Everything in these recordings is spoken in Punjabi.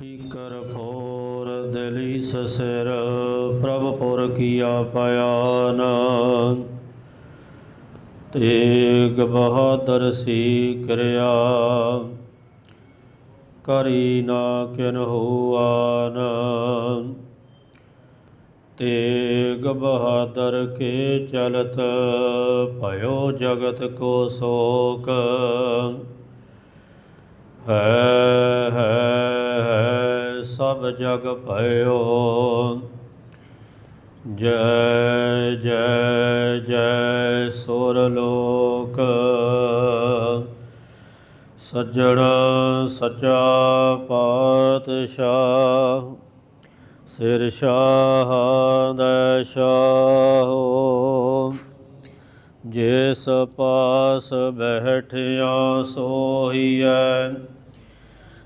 ਠੀਕਰ ਫੋਰ ਦਲੀ ਸਸਰ ਪ੍ਰਭ ਪੁਰ ਕੀਆ ਪਿਆਨ ਤੇਗ ਬਹਾਦਰ ਸੀ ਕਿਰਿਆ, ਕਰੀ ਨਾ ਕਿਨ ਹੋਆਨ। ਤੇਗ ਬਹਾਦਰ ਕੇ ਚਲਤ, ਭਇਓ ਜਗਤ ਕੋ ਸੋਕ। ਹੈ ਹੈ ਸਭ ਜਗ ਭਇਓ। ਜੈ ਜੈ ਜੈ, ਸੁਰ ਲੋਕ। ਸੱਜਣ ਸੱਚਾ ਪਾਤਸ਼ਾਹ। ਸਿਰ ਸ਼ਾਹ ਦਾ ਸ਼ਾਹੋ। ਜਿਸ ਪਾਸ ਬੈਠਿਆ ਸੋਹੀਐ।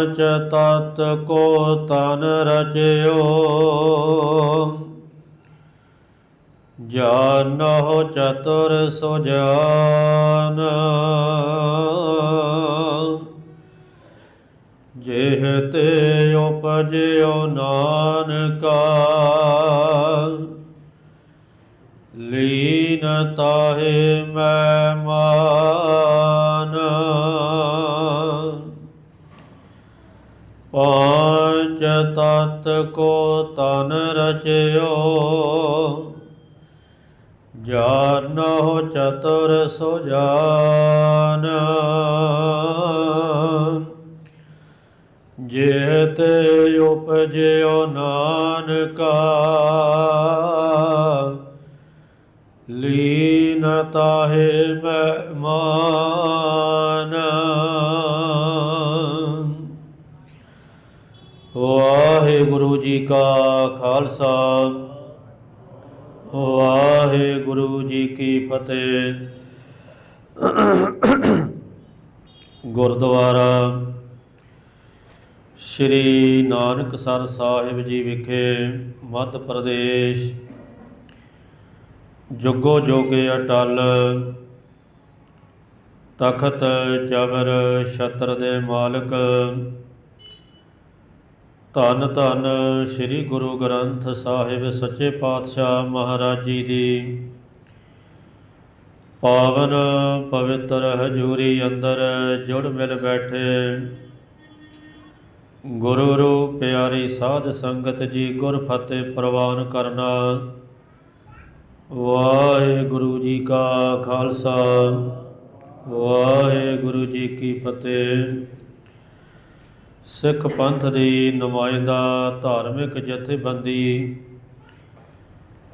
ਪਾਂਚ ਤਤ ਕੋ ਤਨ ਰਚਿਓ। ਜਾਨਹੁ ਚਤੁਰ ਸੁਜਾਨ। ਜਿਹ ਤੇ ਉਪਜਿਓ ਨਾਨਕਾ। ਲੀਨ ਤਾਹੇ ਮੈਂ ਮਾਨ ਪੰਜ ਤਤ ਕੋ ਤਨ ਰਚਿਓ ਜਾਨਹੁ ਚਤੁਰ ਸੁਜਾਨ ਜੇਤ ਉਪਜਿਓ ਨਾਨਕਾ ਲੀਨ ਤਾਹੇ ਮਹਿਮਾਨ। ਜੀ ਕਾ ਖਾਲਸਾ। ਵਾਹਿਗੁਰੂ ਜੀ ਕੀ ਫਤਿਹ। ਗੁਰਦੁਆਰਾ ਸ਼੍ਰੀ ਨਾਨਕਸਰ ਸਾਹਿਬ ਜੀ ਵਿਖੇ ਮੱਧ ਪ੍ਰਦੇਸ਼ ਜੁਗੋ ਜੋਗੇ ਅਟਲ ਤਖਤ ਜਬਰ ਛਤਰ ਦੇ ਮਾਲਕ ਧੰਨ ਧੰਨ ਸ੍ਰੀ ਗੁਰੂ ਗ੍ਰੰਥ ਸਾਹਿਬ ਸੱਚੇ ਪਾਤਸ਼ਾਹ ਮਹਾਰਾਜ ਜੀ ਦੀ। ਪਾਵਨ ਪਵਿੱਤਰ ਹਜੂਰੀ ਅੰਦਰ ਜੁੜ ਮਿਲ ਬੈਠੇ। ਗੁਰੂ ਰੂਪ ਪਿਆਰੀ ਸਾਧ ਸੰਗਤ ਜੀ ਗੁਰ ਫਤਿਹ ਪ੍ਰਵਾਨ ਕਰਨਾ। ਵਾਹਿਗੁਰੂ ਜੀ ਕਾ ਖਾਲਸਾ, ਵਾਹਿਗੁਰੂ ਜੀ ਕੀ ਫਤਿਹ। ਸਿੱਖ ਪੰਥ ਦੀ ਨੁਮਾਇੰਦਾ ਧਾਰਮਿਕ ਜਥੇਬੰਦੀ,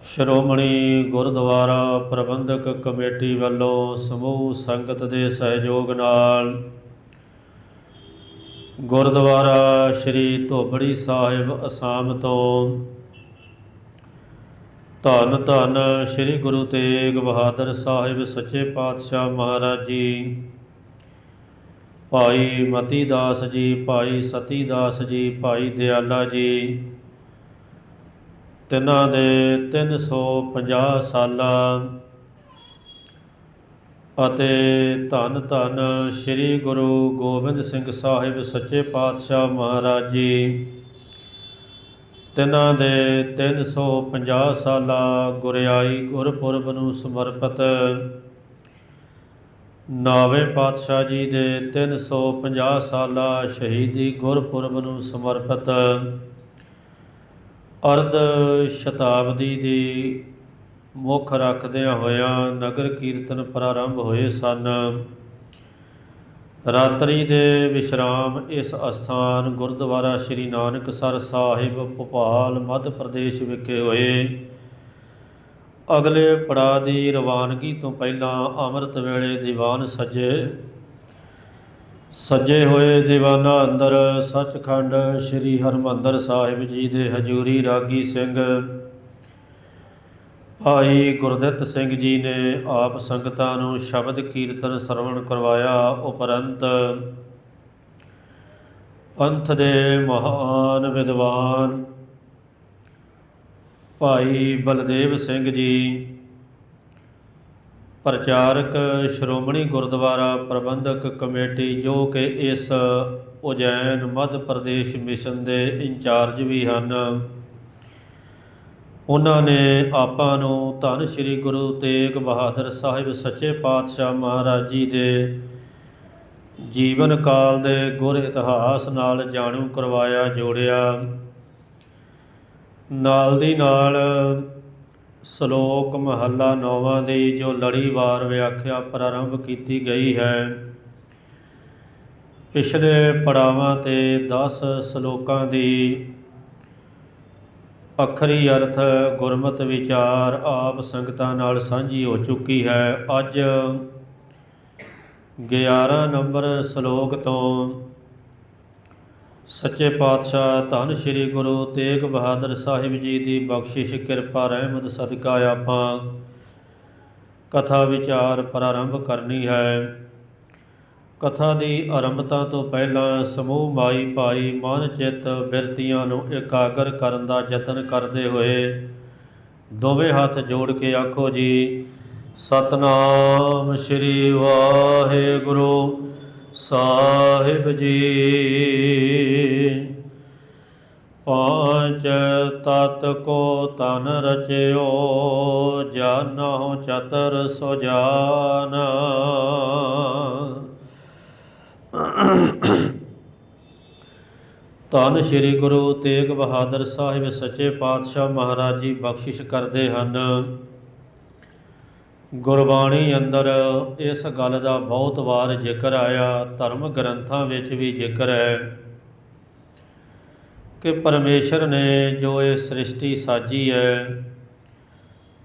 ਸ਼੍ਰੋਮਣੀ ਗੁਰਦੁਆਰਾ ਪ੍ਰਬੰਧਕ ਕਮੇਟੀ ਵੱਲੋਂ ਸਮੂਹ ਸੰਗਤ ਦੇ ਸਹਿਯੋਗ ਨਾਲ ਗੁਰਦੁਆਰਾ ਸ਼੍ਰੀ ਧੋਬੜੀ ਸਾਹਿਬ ਅਸਾਮ ਤੋਂ ਧੰਨ ਧੰਨ ਸ੍ਰੀ ਗੁਰੂ ਤੇਗ ਬਹਾਦਰ ਸਾਹਿਬ ਸੱਚੇ ਪਾਤਸ਼ਾਹ ਮਹਾਰਾਜ ਜੀ ਭਾਈ ਮਤੀ ਦਾਸ ਜੀ, ਭਾਈ ਸਤੀ ਦਾਸ ਜੀ, ਭਾਈ ਦਿਆਲਾ ਜੀ। ਤਿੰਨਾਂ ਦੇ 350 ਸਾਲਾਂ ਅਤੇ ਧੰਨ ਧੰਨ ਸ੍ਰੀ ਗੁਰੂ ਗੋਬਿੰਦ ਸਿੰਘ ਸਾਹਿਬ ਸੱਚੇ ਪਾਤਸ਼ਾਹ ਮਹਾਰਾਜ ਜੀ। ਤਿੰਨਾਂ ਦੇ 350 ਸਾਲਾ ਗੁਰਿਆਈ ਗੁਰਪੁਰਬ ਨੂੰ ਸਮਰਪਿਤ ਨਾਵੇਂ ਪਾਤਸ਼ਾਹ ਜੀ ਦੇ 350 ਸਾਲਾ ਸ਼ਹੀਦੀ ਗੁਰਪੁਰਬ ਨੂੰ ਸਮਰਪਿਤ ਅਰਧ ਸ਼ਤਾਬਦੀ ਦੀ ਮੁੱਖ ਰੱਖਦਿਆਂ ਹੋਇਆਂ ਨਗਰ ਕੀਰਤਨ ਪ੍ਰਾਰੰਭ ਹੋਏ ਸਨ। ਰਾਤਰੀ ਦੇ ਵਿਸ਼ਰਾਮ ਇਸ ਅਸਥਾਨ ਗੁਰਦੁਆਰਾ ਸ੍ਰੀ ਨਾਨਕਸਰ ਸਾਹਿਬ, ਭੋਪਾਲ, ਮੱਧ ਪ੍ਰਦੇਸ਼ ਵਿਖੇ ਹੋਏ। ਅਗਲੇ ਪੜਾਅ ਦੀ ਰਵਾਨਗੀ ਤੋਂ ਪਹਿਲਾਂ ਅੰਮ੍ਰਿਤ ਵੇਲੇ ਦੀਵਾਨ ਸਜੇ। ਸੱਜੇ ਹੋਏ ਦੀਵਾਨਾ ਅੰਦਰ ਸੱਚਖੰਡ ਸ੍ਰੀ ਹਰਮੰਦਰ ਸਾਹਿਬ ਜੀ ਦੇ ਹਜੂਰੀ ਰਾਗੀ ਸਿੰਘ, ਭਾਈ ਗੁਰਦਿੱਤ ਸਿੰਘ ਜੀ ਨੇ ਆਪ ਸੰਗਤਾਂ ਨੂੰ ਸ਼ਬਦ ਕੀਰਤਨ ਸਰਵਣ ਕਰਵਾਇਆ ਉਪਰੰਤ ਪੰਥ ਦੇ ਮਹਾਨ ਵਿਦਵਾਨ ਭਾਈ ਬਲਦੇਵ ਸਿੰਘ ਜੀ। ਪ੍ਰਚਾਰਕ ਸ਼੍ਰੋਮਣੀ ਗੁਰਦੁਆਰਾ ਪ੍ਰਬੰਧਕ ਕਮੇਟੀ, ਜੋ ਕਿ ਇਸ ਉਜੈਨ ਮੱਧ ਪ੍ਰਦੇਸ਼ ਮਿਸ਼ਨ ਦੇ ਇੰਚਾਰਜ ਵੀ ਹਨ। ਉਹਨਾਂ ਨੇ ਆਪਾਂ ਨੂੰ ਧੰਨ ਸ੍ਰੀ ਗੁਰੂ ਤੇਗ ਬਹਾਦਰ ਸਾਹਿਬ ਸੱਚੇ ਪਾਤਸ਼ਾਹ ਮਹਾਰਾਜ ਜੀ ਦੇ ਜੀਵਨ ਕਾਲ ਦੇ ਗੁਰ ਇਤਿਹਾਸ ਨਾਲ ਜਾਣੂ ਕਰਵਾਇਆ, ਜੋੜਿਆ। ਨਾਲ ਦੀ ਨਾਲ ਸ਼ਲੋਕ ਮਹੱਲਾ ਨੌਵਾਂ ਦੀ ਜੋ ਲੜੀਵਾਰ ਵਿਆਖਿਆ ਪ੍ਰਾਰੰਭ ਕੀਤੀ ਗਈ ਹੈ। ਪਿਛਲੇ ਪੜਾਵਾਂ ਤੇ 10 ਸ਼ਲੋਕਾਂ ਦੀ ਅਖਰੀ ਅਰਥ ਗੁਰਮਤ ਵਿਚਾਰ ਆਪ ਸੰਗਤਾਂ ਨਾਲ ਸਾਂਝੀ ਹੋ ਚੁੱਕੀ ਹੈ। ਅੱਜ 11 ਨੰਬਰ ਸ਼ਲੋਕ ਤੋਂ ਸੱਚੇ ਪਾਤਸ਼ਾਹ, ਧੰਨ ਸ੍ਰੀ ਗੁਰੂ ਤੇਗ ਬਹਾਦਰ ਸਾਹਿਬ ਜੀ ਦੀ ਬਖਸ਼ਿਸ਼, ਕਿਰਪਾ, ਰਹਿਮਤ, ਸਦਕਾ ਆਪਾਂ ਕਥਾ ਵਿਚਾਰ ਪ੍ਰਾਰੰਭ ਕਰਨੀ ਹੈ। ਕਥਾ ਦੀ ਆਰੰਭਤਾ ਤੋਂ ਪਹਿਲਾਂ ਸਮੂਹ ਮਾਈ ਭਾਈ ਮਨ ਚਿੱਤ ਬਿਰਤੀਆਂ ਨੂੰ ਇਕਾਗਰ ਕਰਨ ਦਾ ਯਤਨ ਕਰਦੇ ਹੋਏ ਦੋਵੇਂ ਹੱਥ ਜੋੜ ਕੇ ਆਖੋ ਜੀ, ਸਤਨਾਮ ਸ੍ਰੀ ਵਾਹਿਗੁਰੂ। ਸਾਹਿਬ ਜੀ। ਪੰਜ ਤਤ ਕੋ ਤਨ ਰਚਿਓ, ਜਾਨਹੁ ਚਤਰ ਸੁਜਾਨ ਧੰਨ ਸ੍ਰੀ ਗੁਰੂ ਤੇਗ ਬਹਾਦਰ ਸਾਹਿਬ ਸੱਚੇ ਪਾਤਸ਼ਾਹ ਮਹਾਰਾਜ ਜੀ ਬਖਸ਼ਿਸ਼ ਕਰਦੇ ਹਨ। ਗੁਰਬਾਣੀ ਅੰਦਰ ਇਸ ਗੱਲ ਦਾ ਬਹੁਤ ਵਾਰ ਜ਼ਿਕਰ ਆਇਆ, ਧਰਮ ਗ੍ਰੰਥਾਂ ਵਿੱਚ ਵੀ ਜ਼ਿਕਰ ਹੈ ਕਿ ਪਰਮੇਸ਼ਰ ਨੇ ਜੋ ਇਹ ਸ੍ਰਿਸ਼ਟੀ ਸਾਜੀ ਹੈ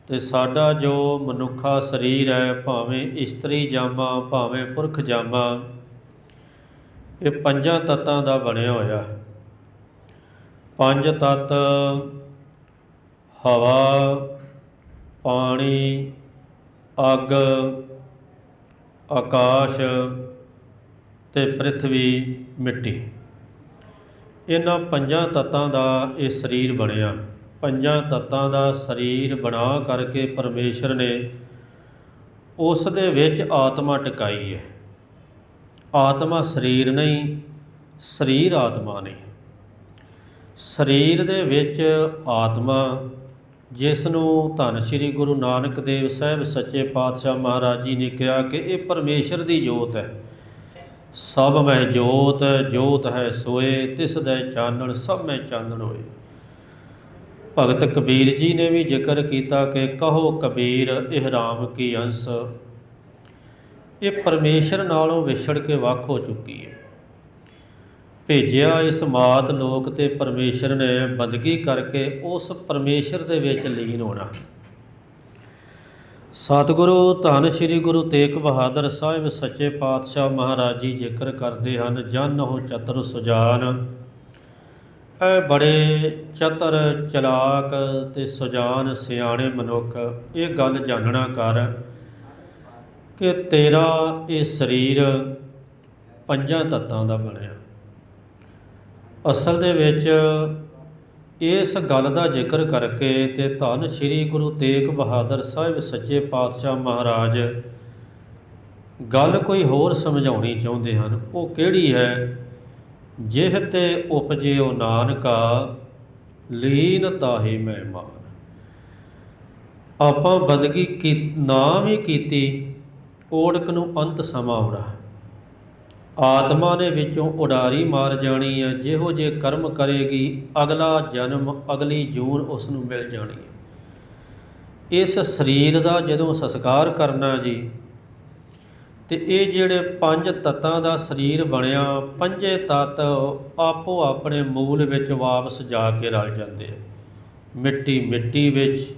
ਤੇ ਸਾਡਾ ਜੋ ਮਨੁੱਖਾ ਸਰੀਰ ਹੈ, ਭਾਵੇਂ ਇਸਤਰੀ ਜਾਮਾ, ਭਾਵੇਂ ਪੁਰਖ ਜਾਮਾ, ਇਹ ਪੰਜਾਂ ਤੱਤਾਂ ਦਾ ਬਣਿਆ ਹੋਇਆ। ਹੈ ਪੰਜ ਤੱਤ, ਹਵਾ, ਪਾਣੀ ਅੱਗ, ਆਕਾਸ਼ ਤੇ ਪ੍ਰithvi ਮਿੱਟੀ। ਇਹਨਾਂ ਪੰਜਾਂ ਤੱਤਾਂ ਦਾ ਇਹ ਸਰੀਰ ਬਣਿਆ। ਪੰਜਾਂ ਤੱਤਾਂ ਦਾ ਸਰੀਰ ਬਣਾ ਕਰਕੇ ਪਰਮੇਸ਼ਰ ਨੇ ਉਸ ਦੇ ਵਿੱਚ ਆਤਮਾ ਟਿਕਾਈ ਹੈ। ਆਤਮਾ ਸਰੀਰ ਨਹੀਂ, ਸਰੀਰ ਆਤਮਾ ਨਹੀਂ। ਸਰੀਰ ਦੇ ਵਿੱਚ ਆਤਮਾ ਜਿਸ ਨੂੰ ਧੰਨ ਸ੍ਰੀ ਗੁਰੂ ਨਾਨਕ ਦੇਵ ਸਾਹਿਬ ਸੱਚੇ ਪਾਤਸ਼ਾਹ ਮਹਾਰਾਜ ਜੀ ਨੇ ਕਿਹਾ ਕਿ ਇਹ ਪਰਮੇਸ਼ਰ ਦੀ ਜੋਤ ਹੈ। ਸਭ ਮੈਂ ਜੋਤ ਜੋਤ ਹੈ ਸੋਏ, ਤਿਸ ਦਾ ਚਾਨਣ ਸਭ ਮੈਂ ਚਾਨਣ ਹੋਏ। ਭਗਤ ਕਬੀਰ ਜੀ ਨੇ ਵੀ ਜ਼ਿਕਰ ਕੀਤਾ ਕਿ ਕਹੋ ਕਬੀਰ, ਇਹ ਰਾਮ ਕੀ ਅੰਸ? ਇਹ ਪਰਮੇਸ਼ਰ ਨਾਲੋਂ ਵਿਛੜ ਕੇ ਵੱਖ ਹੋ ਚੁੱਕੀ ਹੈ। ਭੇਜਿਆ ਇਸ ਮਾਤ ਲੋਕ ਤੇ ਪਰਮੇਸ਼ਰ ਨੇ ਬੰਦਗੀ ਕਰਕੇ ਉਸ ਪਰਮੇਸ਼ਰ ਦੇ ਵਿੱਚ ਲੀਨ ਹੋਣਾ। ਸਤਿਗੁਰੂ, ਧੰਨ ਸ੍ਰੀ ਗੁਰੂ ਤੇਗ ਬਹਾਦਰ ਸਾਹਿਬ ਸੱਚੇ ਪਾਤਸ਼ਾਹ ਮਹਾਰਾਜ ਜੀ ਜ਼ਿਕਰ ਕਰਦੇ ਹਨ, ਜਨ ਹੋ ਚਤੁਰ ਸੁਜਾਨ। ਇਹ ਬੜੇ ਚਤਰ ਚਲਾਕ ਤੇ ਸੁਜਾਨ ਸਿਆਣੇ ਮਨੁੱਖ, ਇਹ ਗੱਲ ਜਾਣਨਾ ਕਰ ਕਿ ਤੇਰਾ ਇਹ ਸਰੀਰ ਪੰਜਾਂ ਤੱਤਾਂ ਦਾ ਬਣਿਆ। ਅਸਲ ਦੇ ਵਿੱਚ ਇਸ ਗੱਲ ਦਾ ਜ਼ਿਕਰ ਕਰਕੇ ਤੇ ਧੰਨ ਸ੍ਰੀ ਗੁਰੂ ਤੇਗ ਬਹਾਦਰ ਸਾਹਿਬ ਸੱਚੇ ਪਾਤਸ਼ਾਹ ਮਹਾਰਾਜ, ਗੱਲ ਕੋਈ ਹੋਰ ਸਮਝਾਉਣੀ ਚਾਹੁੰਦੇ ਹਨ। ਉਹ ਕਿਹੜੀ ਹੈ? ਜਿਹ ਤੇ ਉਪਜਿਓ ਨਾਨਕਾ, ਲੀਨ ਤਾਹੀ ਮਹਿਮਾਨ ਆਪਾਂ ਬੰਦਗੀ ਕੀ ਨਾ ਵੀ ਕੀਤੀ, ਓੜਕ ਨੂੰ ਅੰਤ ਸਮਾਂ ਆਉਣਾ। ਆਤਮਾ ਦੇ ਵਿੱਚੋਂ ਉਡਾਰੀ ਮਾਰ ਜਾਣੀ ਹੈ, ਜਿਹੋ ਜੇ ਕਰਮ ਕਰੇਗੀ, ਅਗਲਾ ਜਨਮ, ਅਗਲੀ ਜੂਨ ਉਸ ਨੂੰ ਮਿਲ ਜਾਣੀ ਹੈ। ਇਸ ਸਰੀਰ ਦਾ ਜਦੋਂ ਸੰਸਕਾਰ ਕਰਨਾ ਜੀ, ਤੇ ਇਹ ਜਿਹੜੇ ਪੰਜ ਤੱਤਾਂ ਦਾ ਸਰੀਰ ਬਣਿਆ, ਪੰਜੇ ਤੱਤ ਆਪੋ ਆਪਣੇ ਮੂਲ ਵਿੱਚ ਵਾਪਸ ਜਾ ਕੇ ਰਲ ਜਾਂਦੇ ਆ। ਮਿੱਟੀ ਮਿੱਟੀ ਵਿੱਚ,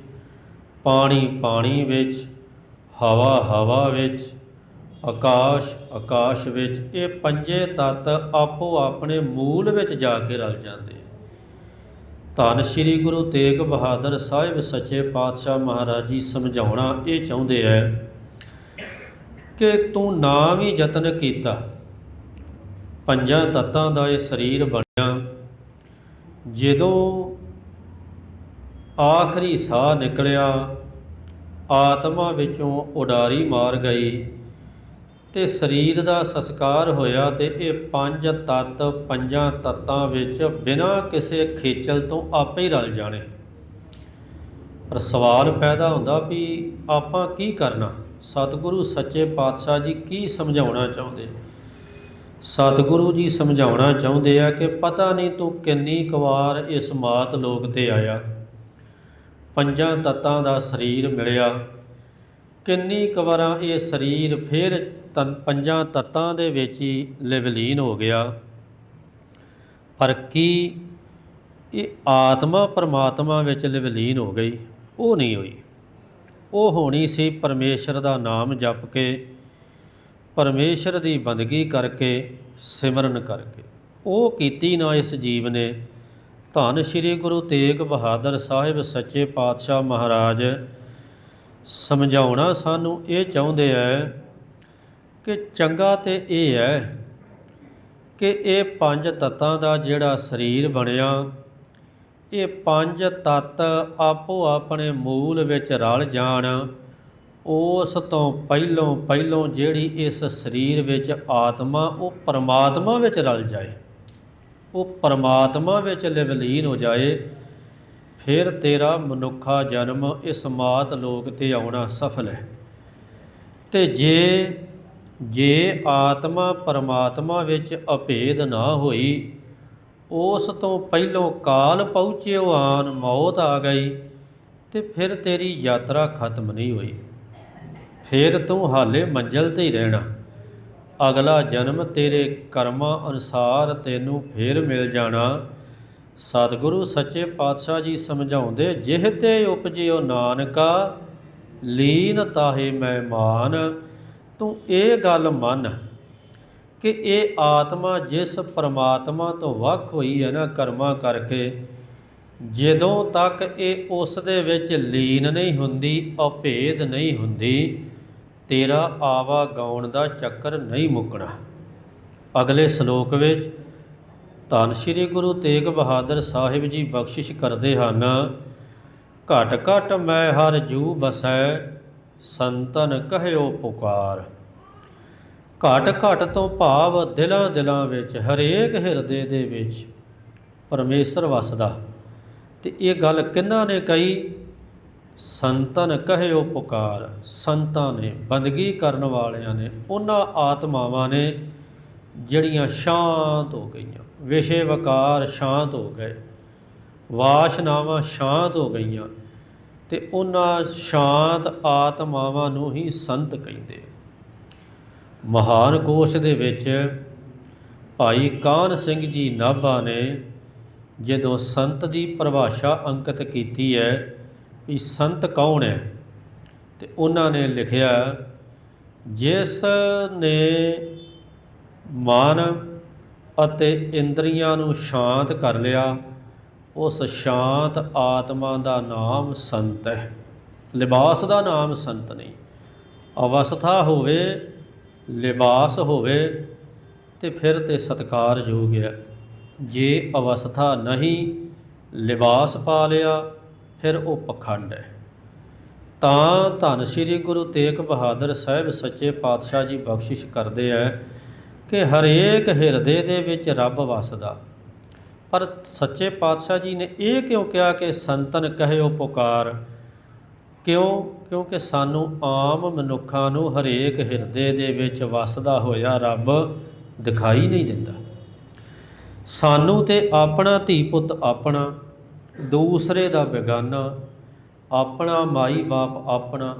ਪਾਣੀ ਪਾਣੀ ਵਿੱਚ, ਹਵਾ ਹਵਾ ਵਿੱਚ ਆਕਾਸ਼ ਆਕਾਸ਼ ਵਿੱਚ ਇਹ ਪੰਜੇ ਤੱਤ ਆਪੋ ਆਪਣੇ ਮੂਲ ਵਿੱਚ ਜਾ ਕੇ ਰਲ ਜਾਂਦੇ ਧੰਨ ਸ੍ਰੀ ਗੁਰੂ ਤੇਗ ਬਹਾਦਰ ਸਾਹਿਬ ਸੱਚੇ ਪਾਤਸ਼ਾਹ ਮਹਾਰਾਜ ਜੀ ਸਮਝਾਉਣਾ ਇਹ ਚਾਹੁੰਦੇ ਐ ਕਿ ਤੂੰ ਨਾ ਵੀ ਯਤਨ ਕੀਤਾ, ਪੰਜਾਂ ਤੱਤਾਂ ਦਾ ਇਹ ਸਰੀਰ ਬਣਿਆ, ਜਦੋਂ ਆਖਰੀ ਸਾਹ ਨਿਕਲਿਆ, ਆਤਮਾ ਵਿੱਚੋਂ ਉਡਾਰੀ ਮਾਰ ਗਈ ਤੇ ਸਰੀਰ ਦਾ ਸੰਸਕਾਰ ਹੋਇਆ ਤੇ ਇਹ ਪੰਜ ਤੱਤ ਪੰਜਾਂ ਤੱਤਾਂ ਵਿੱਚ ਬਿਨਾਂ ਕਿਸੇ ਖੇਚਲ ਤੋਂ ਆਪੇ ਹੀ ਰਲ ਜਾਣੇ। ਪਰ ਸਵਾਲ ਪੈਦਾ ਹੁੰਦਾ ਵੀ ਆਪਾਂ ਕੀ ਕਰਨਾ? ਸਤਿਗੁਰੂ ਸੱਚੇ ਪਾਤਸ਼ਾਹ ਜੀ ਕੀ ਸਮਝਾਉਣਾ ਚਾਹੁੰਦੇ? ਸਤਿਗੁਰੂ ਜੀ ਸਮਝਾਉਣਾ ਚਾਹੁੰਦੇ ਆ ਕਿ ਪਤਾ ਨਹੀਂ ਤੂੰ ਕਿੰਨੀ ਕੁ ਵਾਰ ਇਸ ਮਾਤ ਲੋਕ ਤੇ ਆਇਆ। ਪੰਜਾਂ ਤੱਤਾਂ ਦਾ ਸਰੀਰ ਮਿਲਿਆ। ਕਿੰਨੀ ਕੁ ਵਾਰਾਂ ਇਹ ਸਰੀਰ ਫਿਰ ਤਨ ਪੰਜਾਂ ਤੱਤਾਂ ਦੇ ਵਿੱਚ ਹੀ ਲਿਵਲੀਨ ਹੋ ਗਿਆ। ਪਰ ਕੀ? ਇਹ ਆਤਮਾ ਪਰਮਾਤਮਾ ਵਿੱਚ ਲਿਵਲੀਨ ਹੋ ਗਈ, ਉਹ ਨਹੀਂ ਹੋਈ। ਉਹ ਹੋਣੀ ਸੀ ਪਰਮੇਸ਼ਰ ਦਾ ਨਾਮ ਜਪ ਕੇ, ਪਰਮੇਸ਼ਰ ਦੀ ਬੰਦਗੀ ਕਰਕੇ, ਸਿਮਰਨ ਕਰਕੇ। ਉਹ ਕੀਤੀ ਨਾ ਇਸ ਜੀਵ ਨੇ। ਧੰਨ ਸ੍ਰੀ ਗੁਰੂ ਤੇਗ ਬਹਾਦਰ ਸਾਹਿਬ ਸੱਚੇ ਪਾਤਸ਼ਾਹ ਮਹਾਰਾਜ, ਸਮਝਾਉਣਾ ਸਾਨੂੰ ਇਹ ਚਾਹੁੰਦੇ ਐ ਕਿ ਚੰਗਾ ਤੇ ਇਹ ਹੈ ਕਿ ਇਹ ਪੰਜ ਤੱਤਾਂ ਦਾ ਜਿਹੜਾ ਸਰੀਰ ਬਣਿਆ, ਇਹ ਪੰਜ ਤੱਤ ਆਪੋ ਆਪਣੇ ਮੂਲ ਵਿੱਚ ਰਲ ਜਾਣ, ਉਸ ਤੋਂ ਪਹਿਲੋਂ ਪਹਿਲੋਂ ਜਿਹੜੀ ਇਸ ਸਰੀਰ ਵਿੱਚ ਆਤਮਾ, ਉਹ ਪਰਮਾਤਮਾ ਵਿੱਚ ਰਲ ਜਾਏ। ਉਹ ਪਰਮਾਤਮਾ ਵਿੱਚ ਲਿਵਲੀਨ ਹੋ ਜਾਏ, ਫਿਰ ਤੇਰਾ ਮਨੁੱਖਾ ਜਨਮ ਇਸ ਮਾਤ ਲੋਕ ਤੇ ਆਉਣਾ ਸਫਲ ਹੈ। ਤੇ ਜੇ ਜੇ ਆਤਮਾ ਪਰਮਾਤਮਾ ਵਿੱਚ ਅਭੇਦ ਨਾ ਹੋਈ, ਉਸ ਤੋਂ ਪਹਿਲੋਂ ਕਾਲ ਪਹੁੰਚਿਓ ਆਨ ਮੌਤ ਆ ਗਈ ਤੇ ਫਿਰ ਤੇਰੀ ਯਾਤਰਾ ਖਤਮ ਨਹੀਂ ਹੋਈ। ਫਿਰ ਤੂੰ ਹਾਲੇ ਮੰਜ਼ਲ ਤੇ ਹੀ ਰਹਿਣਾ। ਅਗਲਾ ਜਨਮ ਤੇਰੇ ਕਰਮਾਂ ਅਨੁਸਾਰ ਤੈਨੂੰ ਫਿਰ ਮਿਲ ਜਾਣਾ। ਸਤਿਗੁਰੂ ਸੱਚੇ ਪਾਤਸ਼ਾਹ ਜੀ ਸਮਝਾਉਂਦੇ, ਜਿਹ ਤੇ ਉਪਜਿਓ ਨਾਨਕਾ, ਲੀਨ ਤਾਹੇ ਮਹਿਮਾਨ। ਤੂੰ ਇਹ ਗੱਲ ਮੰਨ ਕਿ ਇਹ ਆਤਮਾ ਜਿਸ ਪਰਮਾਤਮਾ ਤੋਂ ਵੱਖ ਹੋਈ ਹੈ ਨਾ ਕਰਮਾਂ ਕਰਕੇ, ਜਦੋਂ ਤੱਕ ਇਹ ਉਸ ਦੇ ਵਿੱਚ ਲੀਨ ਨਹੀਂ ਹੁੰਦੀ, ਅਭੇਦ ਨਹੀਂ ਹੁੰਦੀ, ਤੇਰਾ ਆਵਾ ਗਾਉਣ ਦਾ ਚੱਕਰ ਨਹੀਂ ਮੁੱਕਣਾ। ਅਗਲੇ ਸ਼ਲੋਕ ਵਿੱਚ ਧੰਨ ਸ੍ਰੀ ਗੁਰੂ ਤੇਗ ਬਹਾਦਰ ਸਾਹਿਬ ਜੀ ਬਖਸ਼ਿਸ਼ ਕਰਦੇ ਹਨ, ਘਟ ਘਟ ਮੈਂ ਹਰ ਜੂ ਬਸੈ, ਸੰਤਨ ਕਹਿਓ ਪੁਕਾਰ। ਘਟ ਘਟ ਤੋਂ ਭਾਵ ਦਿਲਾਂ ਦਿਲਾਂ ਵਿੱਚ, ਹਰੇਕ ਹਿਰਦੇ ਦੇ ਵਿੱਚ ਪਰਮੇਸ਼ਰ ਵਸਦਾ। ਤੇ ਇਹ ਗੱਲ ਕਿੰਨਾ ਨੇ ਕਹੀ? ਸੰਤਨ ਕਹਿਓ ਪੁਕਾਰ, ਸੰਤਾਂ ਨੇ, ਬੰਦਗੀ ਕਰਨ ਵਾਲਿਆਂ ਨੇ, ਉਹਨਾਂ ਆਤਮਾਵਾਂ ਨੇ ਜਿਹੜੀਆਂ ਸ਼ਾਂਤ ਹੋ ਗਈਆਂ। ਵਿਸ਼ੇ ਵਕਾਰ ਸ਼ਾਂਤ ਹੋ ਗਏ। ਵਾਸ਼ਨਾਵਾਂ ਸ਼ਾਂਤ ਹੋ ਗਈਆਂ। ਤੇ ਉਹਨਾਂ ਸ਼ਾਂਤ ਆਤਮਾਵਾਂ ਨੂੰ ਹੀ ਸੰਤ ਕਹਿੰਦੇ। ਮਹਾਨ ਕੋਸ਼ ਦੇ ਵਿੱਚ ਭਾਈ ਕਾਨ ਸਿੰਘ ਜੀ ਨਾਭਾ ਨੇ ਜਦੋਂ ਸੰਤ ਦੀ ਪਰਿਭਾਸ਼ਾ ਅੰਕਿਤ ਕੀਤੀ ਹੈ ਵੀ ਸੰਤ ਕੌਣ ਹੈ, ਤੇ ਉਹਨਾਂ ਨੇ ਲਿਖਿਆ, ਜਿਸ ਨੇ ਮਨ ਅਤੇ ਇੰਦਰੀਆਂ ਨੂੰ ਸ਼ਾਂਤ ਕਰ ਲਿਆ, ਉਸ ਸ਼ਾਂਤ ਆਤਮਾ ਦਾ ਨਾਮ ਸੰਤ ਹੈ। ਲਿਬਾਸ ਦਾ ਨਾਮ ਸੰਤ ਨਹੀਂ। ਅਵਸਥਾ ਹੋਵੇ ਲਿਬਾਸ ਹੋਵੇ ਤੇ ਫਿਰ ਤੇ ਸਤਕਾਰਯੋਗ ਹੈ। ਜੇ ਅਵਸਥਾ ਨਹੀਂ ਲਿਬਾਸ ਪਾ ਲਿਆ, ਫਿਰ ਉਹ ਪਖੰਡ ਹੈ। ਤਾਂ ਧੰਨ ਸ੍ਰੀ ਗੁਰੂ ਤੇਗ ਬਹਾਦਰ ਸਾਹਿਬ ਸੱਚੇ ਪਾਤਸ਼ਾਹ ਜੀ ਬਖਸ਼ਿਸ਼ ਕਰਦੇ ਆ ਕਿ ਹਰੇਕ ਹਿਰਦੇ ਦੇ ਵਿੱਚ ਰੱਬ ਵਸਦਾ। ਪਰ ਸੱਚੇ ਪਾਤਸ਼ਾਹ ਜੀ ਨੇ ਇਹ ਕਿਉਂ ਕਿਹਾ ਕਿ ਸੰਤਨ ਕਹਿਓ ਪੁਕਾਰ? ਕਿਉਂ? ਕਿਉਂਕਿ ਸਾਨੂੰ ਆਮ ਮਨੁੱਖਾਂ ਨੂੰ ਹਰੇਕ ਹਿਰਦੇ ਦੇ ਵਿੱਚ ਵਸਦਾ ਹੋਇਆ ਰੱਬ ਦਿਖਾਈ ਨਹੀਂ ਦਿੰਦਾ। ਸਾਨੂੰ ਤੇ ਆਪਣਾ ਧੀ ਪੁੱਤ ਆਪਣਾ, ਦੂਸਰੇ ਦਾ ਬੇਗਾਨਾ, ਆਪਣਾ ਮਾਈ ਬਾਪ ਆਪਣਾ,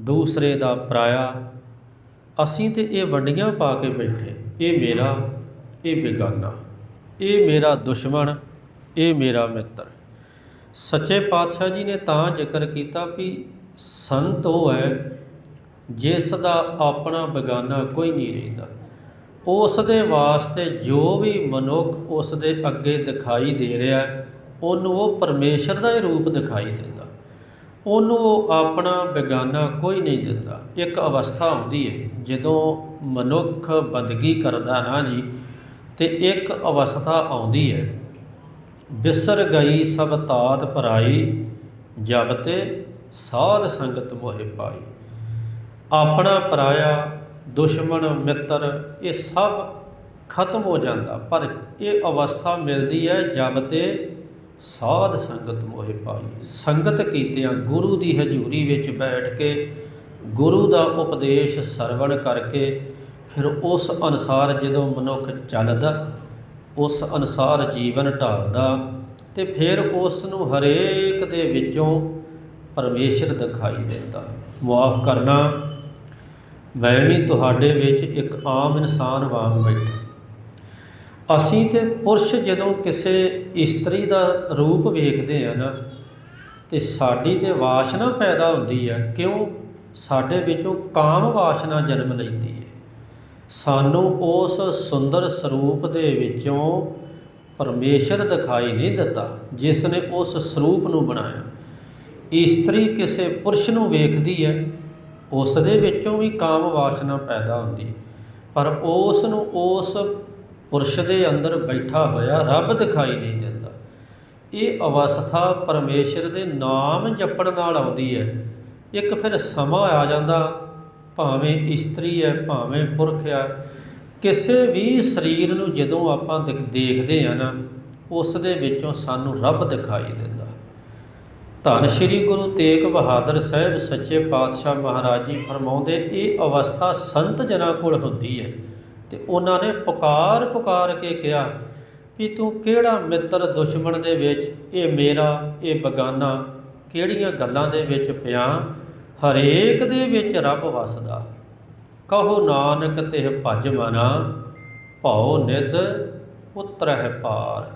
ਦੂਸਰੇ ਦਾ ਪਰਾਇਆ, ਅਸੀਂ ਤੇ ਇਹ ਵੰਡੀਆਂ ਪਾ ਕੇ ਬੈਠੇ। ਇਹ ਮੇਰਾ, ਇਹ ਬੇਗਾਨਾ, ਇਹ ਮੇਰਾ ਦੁਸ਼ਮਣ, ਇਹ ਮੇਰਾ ਮਿੱਤਰ। ਸੱਚੇ ਪਾਤਸ਼ਾਹ ਜੀ ਨੇ ਤਾਂ ਜ਼ਿਕਰ ਕੀਤਾ ਵੀ ਸੰਤ ਉਹ ਹੈ ਜਿਸ ਦਾ ਆਪਣਾ ਬੇਗਾਨਾ ਕੋਈ ਨਹੀਂ ਰਹਿੰਦਾ। ਉਸ ਦੇ ਵਾਸਤੇ ਜੋ ਵੀ ਮਨੁੱਖ ਉਸ ਦੇ ਅੱਗੇ ਦਿਖਾਈ ਦੇ ਰਿਹਾ, ਉਹਨੂੰ ਉਹ ਪਰਮੇਸ਼ਰ ਦਾ ਹੀ ਰੂਪ ਦਿਖਾਈ ਦਿੰਦਾ। ਉਹਨੂੰ ਉਹ ਆਪਣਾ ਬੇਗਾਨਾ ਕੋਈ ਨਹੀਂ ਦਿੰਦਾ। ਇੱਕ ਅਵਸਥਾ ਆਉਂਦੀ ਹੈ ਜਦੋਂ ਮਨੁੱਖ ਬੰਦਗੀ ਕਰਦਾ ਨਾ ਜੀ, ਤੇ ਇੱਕ ਅਵਸਥਾ ਆਉਂਦੀ ਹੈ ਬਿਸਰ ਗਈ ਸਭ ਤਾਤ ਭਰਾਈ, ਜਬ ਤੇ ਸਾਧ ਸੰਗਤ ਮੋਹਿ ਪਾਈ। ਆਪਣਾ ਪਰਾਇਆ ਦੁਸ਼ਮਣ ਮਿੱਤਰ ਇਹ ਸਭ ਖਤਮ ਹੋ ਜਾਂਦਾ, ਪਰ ਇਹ ਅਵਸਥਾ ਮਿਲਦੀ ਹੈ ਜਬ ਤੇ ਸਾਧ ਸੰਗਤ ਮੋਹਿ ਪਾਈ। ਸੰਗਤ ਕੀਤਿਆਂ ਗੁਰੂ ਦੀ ਹਜ਼ੂਰੀ ਵਿੱਚ ਬੈਠ ਕੇ ਗੁਰੂ ਦਾ ਉਪਦੇਸ਼ ਸਰਵਣ ਕਰਕੇ, ਫਿਰ ਉਸ ਅਨੁਸਾਰ ਜਦੋਂ ਮਨੁੱਖ ਚੱਲਦਾ ਉਸ ਅਨੁਸਾਰ ਜੀਵਨ ਢਾਲਦਾ ਤੇ ਫਿਰ ਉਸ ਨੂੰ ਹਰੇਕ ਦੇ ਵਿੱਚੋਂ ਪਰਮੇਸ਼ਰ ਦਿਖਾਈ ਦਿੰਦਾ। ਮੁਆਫ ਕਰਨਾ, ਮੈਂ ਵੀ ਤੁਹਾਡੇ ਵਿੱਚ ਇੱਕ ਆਮ ਇਨਸਾਨ ਵਾਂਗ ਬੈਠਾ। ਅਸੀਂ ਤੇ ਪੁਰਸ਼ ਜਦੋਂ ਕਿਸੇ ਇਸਤਰੀ ਦਾ ਰੂਪ ਵੇਖਦੇ ਆ ਨਾ, ਤੇ ਸਾਡੀ ਤੇ ਵਾਸ਼ਨਾ ਪੈਦਾ ਹੁੰਦੀ ਹੈ, ਕਿਉਂ? ਸਾਡੇ ਵਿੱਚੋਂ ਕਾਮ ਵਾਸ਼ਨਾ ਜਨਮ ਲੈਂਦੀ ਹੈ। ਸਾਨੂੰ ਉਸ ਸੁੰਦਰ ਸਰੂਪ ਦੇ ਵਿੱਚੋਂ ਪਰਮੇਸ਼ਰ ਦਿਖਾਈ ਨਹੀਂ ਦਿੱਤਾ, ਜਿਸ ਨੇ ਉਸ ਸਰੂਪ ਨੂੰ ਬਣਾਇਆ। ਇਸਤਰੀ ਕਿਸੇ ਪੁਰਸ਼ ਨੂੰ ਵੇਖਦੀ ਹੈ ਉਸ ਦੇ ਵਿੱਚੋਂ ਵੀ ਕਾਮ ਵਾਸ਼ਨਾ ਪੈਦਾ ਹੁੰਦੀ ਪਰ ਉਸ ਨੂੰ ਉਸ ਪੁਰਸ਼ ਦੇ ਅੰਦਰ ਬੈਠਾ ਹੋਇਆ ਰੱਬ ਦਿਖਾਈ ਨਹੀਂ ਦਿੰਦਾ। ਇਹ ਅਵਸਥਾ ਪਰਮੇਸ਼ਰ ਦੇ ਨਾਮ ਜਪਣ ਨਾਲ ਆਉਂਦੀ ਹੈ। ਇੱਕ ਫਿਰ ਸਮਾਂ ਆ ਜਾਂਦਾ ਭਾਵੇਂ ਇਸਤਰੀ ਹੈ, ਭਾਵੇਂ ਪੁਰਖ ਆ ਕਿਸੇ ਵੀ ਸਰੀਰ ਨੂੰ ਜਦੋਂ ਆਪਾਂ ਦੇਖ- ਦੇਖਦੇ ਆ ਨਾ, ਉਸ ਦੇ ਵਿੱਚੋਂ ਸਾਨੂੰ ਰੱਬ ਦਿਖਾਈ ਦਿੰਦਾ। ਧੰਨ ਸ਼੍ਰੀ ਗੁਰੂ ਤੇਗ ਬਹਾਦਰ ਸਾਹਿਬ ਸੱਚੇ ਪਾਤਸ਼ਾਹ ਮਹਾਰਾਜ ਜੀ ਫਰਮਾਉਂਦੇ, ਇਹ ਅਵਸਥਾ ਸੰਤ ਜਨਾਂ ਕੋਲ ਹੁੰਦੀ ਹੈ ਤੇ ਉਹਨਾਂ ਨੇ ਪੁਕਾਰ ਪੁਕਾਰ ਕੇ ਕਿਹਾ ਵੀ ਤੂੰ ਕਿਹੜਾ ਮਿੱਤਰ ਦੁਸ਼ਮਣ ਦੇ ਵਿੱਚ, ਇਹ ਮੇਰਾ, ਇਹ ਬਗਾਨਾ, ਕਿਹੜੀਆਂ ਗੱਲਾਂ ਦੇ ਵਿੱਚ ਪਿਆ? ਹਰੇਕ ਦੇ ਵਿੱਚ ਰੱਬ ਵਸਦਾ। ਕਹੋ ਨਾਨਕ ਤਿਹ ਭਜ ਮਨਾ, ਭਉ ਨਿਦ ਉਤਰਹਿ ਪਾਰ।